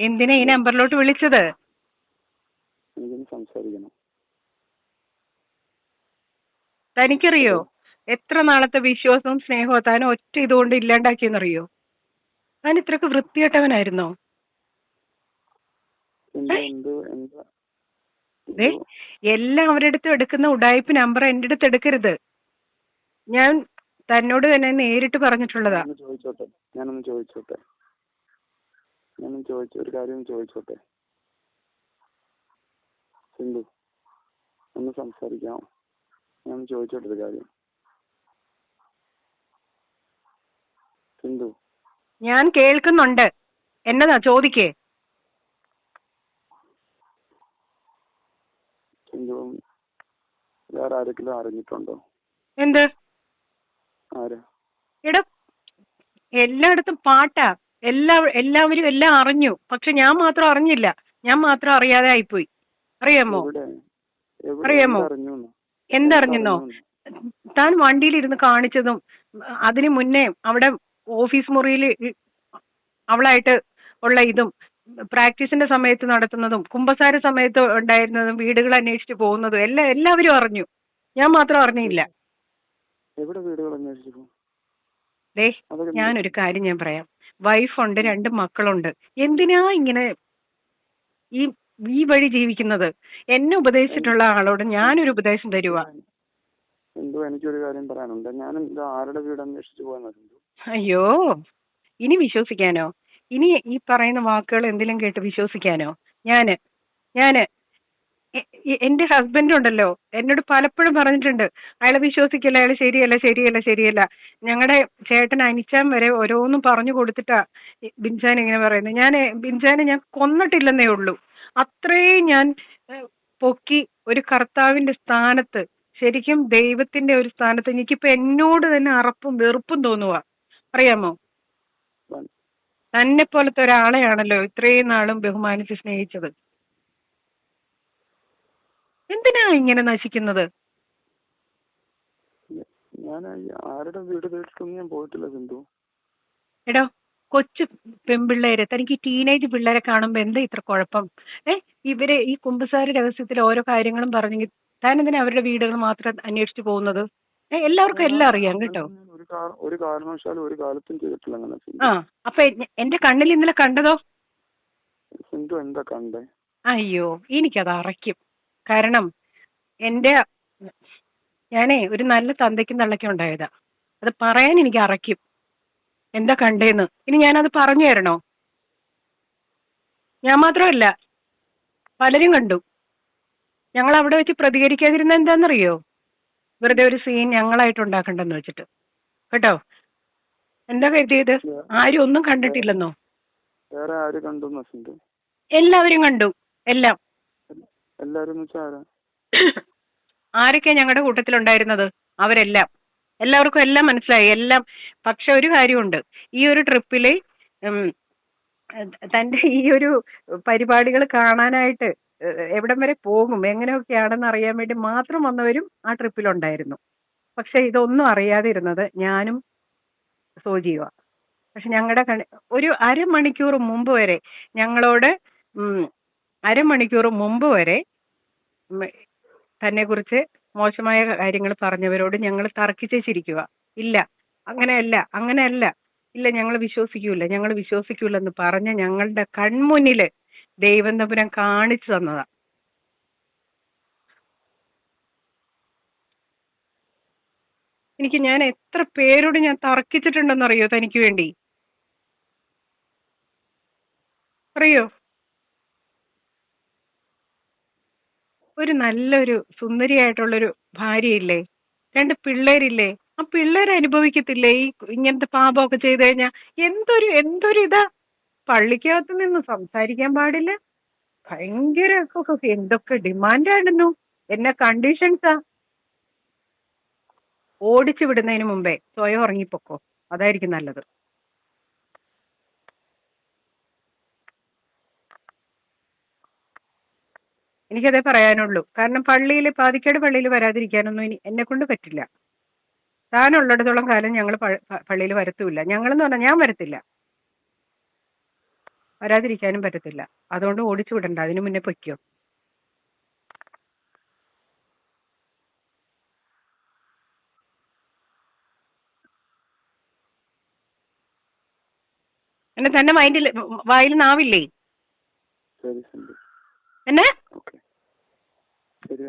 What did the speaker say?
എന്തിനാ ഈ നമ്പറിലോട്ട് വിളിച്ചത്? സംസാരിക്കണം. തനിക്കറിയോ? എത്ര നാളത്തെ വിശ്വാസവും സ്നേഹവും താൻ ഒറ്റ ഇതുകൊണ്ട് ഇല്ലാണ്ടാക്കിയെന്നറിയോ? താൻ ഇത്രക്ക് വൃത്തികെട്ടവനായിരുന്നോ? എല്ലാം അവരുടെ അടുത്ത് എടുക്കുന്ന ഉടായ്പ നമ്പർ എന്റെ അടുത്ത് എടുക്കരുത്. ഞാൻ തന്നോട് തന്നെ നേരിട്ട് പറഞ്ഞിട്ടുള്ളതാ. ചോദിച്ചോട്ടെ? ഞാനൊന്ന് ചോദിച്ചോട്ടെ? ഞാനൊന്ന് ചോദിച്ച ഒരു കാര്യം ചോദിച്ചോട്ടെ? സിന്ധു ഒന്ന് സംസാരിക്കാമോ ഞാൻ ചോദിച്ചോട്ടെ ഒരു കാര്യം? സിന്ധു. ഞാൻ കേൾക്കുന്നുണ്ട്. എന്നതാ ചോദിക്കേ? സിന്ധു വേറെ ആരെങ്കിലും അറിഞ്ഞിട്ടുണ്ടോ? എന്ത്? ആരാ? എടാ എല്ലായിടത്തും പാട്ടാ. എല്ലാ എല്ലാവരും എല്ലാം അറിഞ്ഞു. പക്ഷെ ഞാൻ മാത്രം അറിഞ്ഞില്ല. ഞാൻ മാത്രം അറിയാതെ ആയിപ്പോയി. അറിയാമോ? അറിയാമോ? എന്തറിഞ്ഞൂന്ന്? താൻ വണ്ടിയിലിരുന്ന് കാണിച്ചതും അതിന് മുന്നേ അവിടെ ഓഫീസ് മുറിയിൽ അവളായിട്ട് ഉള്ള ഇതും പ്രാക്ടീസിന്റെ സമയത്ത് നടത്തുന്നതും കുമ്പസാര സമയത്ത് ഉണ്ടായിരുന്നതും വീടുകൾ അന്വേഷിച്ച് പോകുന്നതും എല്ലാ എല്ലാവരും അറിഞ്ഞു. ഞാൻ മാത്രം അറിഞ്ഞില്ല. ദേ ഞാനൊരു കാര്യം ഞാൻ പറയാം. വൈഫുണ്ട് രണ്ട് മക്കളുണ്ട്. എന്തിനാ ഇങ്ങനെ ഈ ഈ വഴി ജീവിക്കുന്നത്? എന്നെ ഉപദേശിച്ചിട്ടുള്ള ആളോട് ഞാനൊരു ഉപദേശം തരുവാ. എന്തോ എനിക്കൊരു കാര്യം പറയാനുണ്ട്. ഞാൻ ആരുടെ വീട് അന്വേഷിച്ചു സിന്ധു അയ്യോ ഇനി വിശ്വസിക്കാനോ? ഇനി ഈ പറയുന്ന വാക്കുകൾ എന്തെങ്കിലും കേട്ട് വിശ്വസിക്കാനോ? ഞാൻ ഞാൻ എന്റെ ഹസ്ബൻഡ് ഉണ്ടല്ലോ. എന്നോട് പലപ്പോഴും പറഞ്ഞിട്ടുണ്ട്. അയാളെ വിശ്വസിക്കില്ല അയാൾ ശരിയല്ല ശരിയല്ല ശരിയല്ല. ഞങ്ങളുടെ ചേട്ടൻ അനിച്ചാൻ വരെ ഓരോന്നും പറഞ്ഞു കൊടുത്തിട്ടാ ബിൻചാൻ ഇങ്ങനെ പറയുന്നത്. ഞാൻ ബിൻചാനെ ഞാൻ കൊന്നിട്ടില്ലെന്നേ ഉള്ളൂ. അത്രയും ഞാൻ പൊക്കി ഒരു കർത്താവിന്റെ സ്ഥാനത്ത് ശരിക്കും ദൈവത്തിന്റെ ഒരു സ്ഥാനത്ത് എനിക്കിപ്പോ എന്നോട് തന്നെ അറപ്പും വെറുപ്പും തോന്നുക അറിയാമോ? തന്നെ പോലത്തെ ഒരാളെയാണല്ലോ ഇത്രയും നാളും ബഹുമാനിച്ച് സ്നേഹിച്ചത്. എന്തിനാ ഇങ്ങനെ നശിക്കുന്നത്? ഞാൻ ആരുടെ വീട് തേടിയിട്ടൊന്നും ഞാൻ പോയിട്ടില്ല സിന്ധു. എടോ കൊച്ചു പെൺപിള്ളേര് തനിക്ക് ടീനേജ് പിള്ളേരെ കാണുമ്പോ എന്താ ഇത്ര കുഴപ്പം? ഏ ഇവർ ഈ കുമ്പസാര രഹസ്യത്തിൽ ഓരോ കാര്യങ്ങളും പറഞ്ഞെങ്കിൽ താൻ എന്തിനാ അവരുടെ വീടുകൾ മാത്രം അന്വേഷിച്ചു പോകുന്നത്? ഏഹ് എല്ലാവർക്കും എല്ലാം അറിയാം കേട്ടോ. ഒരു കാരണവശാലും ഒരു കാലത്തും ചെയ്തിട്ടില്ല അങ്ങനെ ആ അപ്പൊ എന്റെ കണ്ണിൽ ഇന്നലെ കണ്ടതോ? സിന്ധു എന്താ കണ്ടേ? അയ്യോ എനിക്കത് അറയ്ക്കും. കാരണം എന്റെ ഞാനേ ഒരു നല്ല തന്തയ്ക്കും തള്ളയ്ക്കും ഉണ്ടായതാ. അത് പറയാൻ എനിക്ക് അറയ്ക്കും. എന്താ കണ്ടേന്ന്. ഇനി ഞാനത് പറഞ്ഞു തരണോ? ഞാൻ മാത്രമല്ല പലരും കണ്ടു. ഞങ്ങൾ അവിടെ വെച്ച് പ്രതികരിക്കാതിരുന്ന എന്താണെന്നറിയോ വെറുതെ ഒരു സീൻ ഞങ്ങളായിട്ട് ഉണ്ടാക്കണ്ടെന്ന് വെച്ചിട്ട്. കേട്ടോ? എന്താ കരുതിയത്? ആരും ഒന്നും കണ്ടിട്ടില്ലെന്നോ? എല്ലാവരും കണ്ടു. എല്ലാം. എല്ലാരും ആരൊക്കെയാ ഞങ്ങളുടെ കൂട്ടത്തിലുണ്ടായിരുന്നത്? അവരെല്ലാം. എല്ലാവർക്കും എല്ലാം മനസ്സിലായി. എല്ലാം. പക്ഷെ ഒരു കാര്യമുണ്ട്. ഈ ഒരു ട്രിപ്പിൽ തന്റെ ഈ ഒരു പരിപാടികൾ കാണാനായിട്ട് എവിടം വരെ പോകും എങ്ങനെയൊക്കെയാണെന്ന് അറിയാൻ വേണ്ടി മാത്രം വന്നവരും ആ ട്രിപ്പിലുണ്ടായിരുന്നു. പക്ഷെ ഇതൊന്നും അറിയാതെ ഇരുന്നത് ഞാനും സോജീവ പക്ഷെ ഞങ്ങളുടെ കണി ഒരു അരമണിക്കൂർ മുമ്പ് വരെ ഞങ്ങളോട് അരമണിക്കൂർ മുമ്പ് വരെ ഉം, തന്നെ കുറിച്ച് മോശമായ കാര്യങ്ങൾ പറഞ്ഞവരോട് ഞങ്ങൾ തർക്കിച്ചേച്ചിരിക്കുക ഇല്ല അങ്ങനെയല്ല അങ്ങനെയല്ല. ഇല്ല ഞങ്ങൾ വിശ്വസിക്കൂല ഞങ്ങൾ വിശ്വസിക്കൂല എന്ന് പറഞ്ഞ ഞങ്ങളുടെ കൺമുന്നിൽ ദൈവം കാണിച്ചു തന്നതാ. എനിക്ക് ഞാൻ എത്ര പേരോട് ഞാൻ തർക്കിച്ചിട്ടുണ്ടെന്നറിയോ തനിക്ക് വേണ്ടി? അറിയോ? ഒരു നല്ലൊരു സുന്ദരിയായിട്ടുള്ളൊരു ഭാര്യയില്ലേ? രണ്ട് പിള്ളേരില്ലേ? ആ പിള്ളേർ അനുഭവിക്കത്തില്ലേ? ഈ ഇങ്ങനത്തെ പാപമൊക്കെ ചെയ്തു കഴിഞ്ഞാൽ എന്തൊരു എന്തൊരു ഇതാ പള്ളിക്കകത്ത് നിന്ന് സംസാരിക്കാൻ പാടില്ല. ഭയങ്കര എന്തൊക്കെ ഡിമാൻഡായിരുന്നു എന്നെ കണ്ടീഷൻസാ. ഓടിച്ചു വിടുന്നതിന് മുമ്പേ സ്വയം ഉറങ്ങിപ്പോക്കോ? അതായിരിക്കും നല്ലത്. എനിക്കതേ പറയാനുള്ളൂ. കാരണം പള്ളിയിൽ പാതിക്കേട് പള്ളിയിൽ വരാതിരിക്കാനൊന്നും ഇനി എന്നെ കൊണ്ട് പറ്റില്ല. താനുള്ളിടത്തോളം കാലം ഞങ്ങൾ പള്ളിയിൽ വരത്തുമില്ല. ഞങ്ങളെന്ന് പറഞ്ഞാൽ ഞാൻ വരത്തില്ല. വരാതിരിക്കാനും പറ്റത്തില്ല. അതുകൊണ്ട് ഓടിച്ചു വിടണ്ട. അതിനു മുന്നേ പൊയ്ക്കോ. എന്നെ തന്നെ മൈൻഡിൽ വായിൽ നാവില്ലേ? ശരി. എന്നെ? ശരി